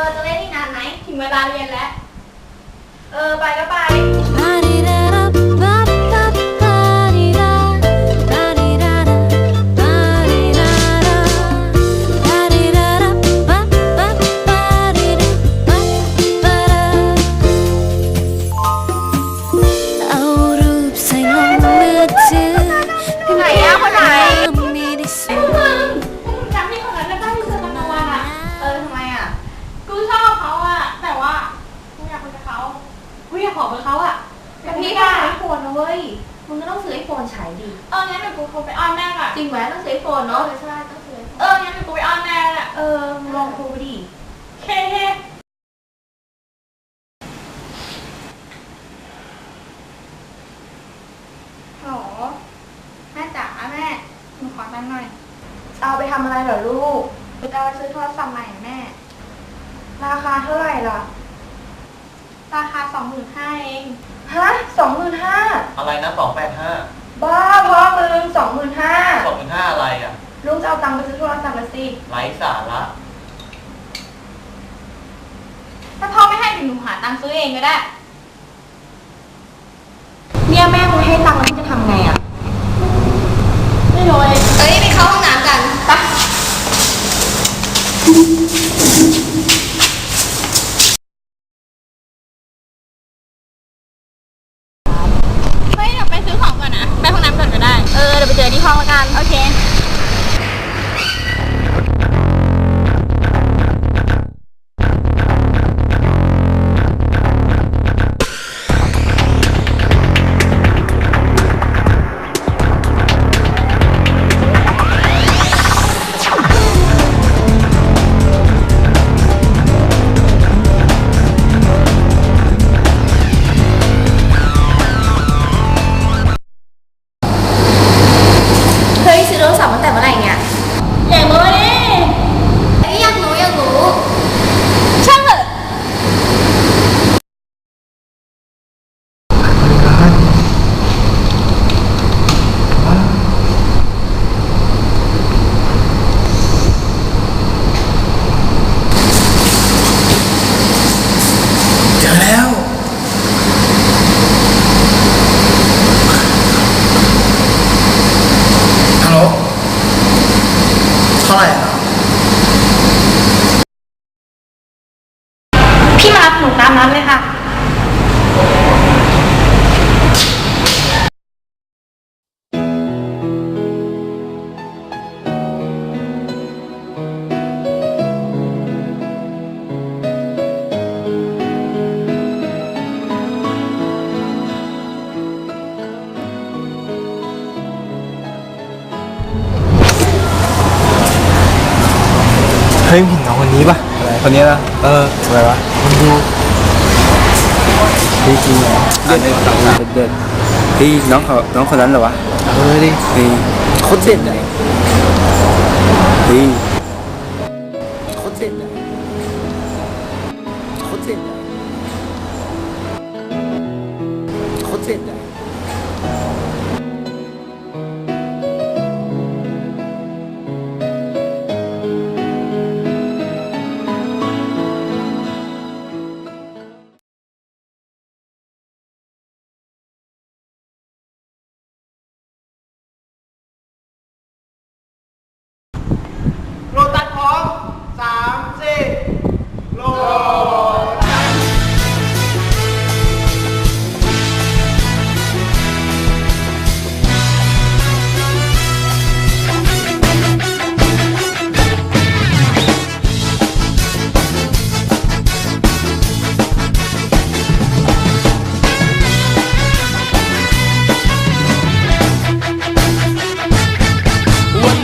อจะเล่นอีกนานไหมถึงเวลาเรียนแล้ว เออ ไปก็ไป เว้ย มึงก็ต้องซื้อไอโฟนใช้ดิ เอองั้นเดี๋ยวกูโทรไปอ้อนแม่ก่อนจริงไหมต้องซื้อไอโฟนเนาะใช่ต้องซื้อเอองั้นเดี๋ยวกูไปอ้อนแม่แหละเออมึงลองโทรไปดิเคเคฮัลโหลแม่จ๋าแม่หนูขอตังค์หน่อย เอาไปทำอะไรเหรอลูกจะซื้อโทรศัพท์ใหม่อะแม่ ราคาเท่าไหร่ล่ะ ราคาสองหมื่นห้าเอง ฮะสองหมื่นห้าอะไรนะสองแปดห้าบ้าพ่อมึงสองหมื่นห้าสองหมื่นห้าอะไรอะ ลูกจะเอาตังค์ไปซื้อโทรศัพท์ละสิไร้สาระถ้าพ่อไม่ให้เดี๋ยวหนูหาตังค์ซื้อเองก็ได้ เนี่ยแม่มึงให้ตังค์แล้วมึงจะทำไงอะ ไม่รู้เลย เอ้ยไปเข้าห้องน้ำกันปะ เฮ้ยเดี๋ยวไปซื้อของก่อนนะ ไปห้องน้ำก่อนก็ได้ เออ เดี๋ยวไปเจอที่ห้องละ กัน โอเค เท่าไหร่อะพี่มารับหนูตามนั้นเลยค่ะ เฮ้ยมึงเห็นน้องคนนี้ปะอะไรคนนี้นะเอออะไรวะมึงดูดีจริงเหรอเด็ดเด็ดเด็ดพี่น้องเขาน้องคนนั้นเหรอวะเออดิพี่โคตรเด็ดเลยพี่โคตรเด็ดเลยโคตรเด็ดเลยโคตรเด็ดเลย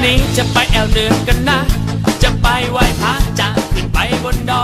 นี้จะไปแอวเหนือกันนะ จะไปไหว้พระจะขึ้นไปบนดอย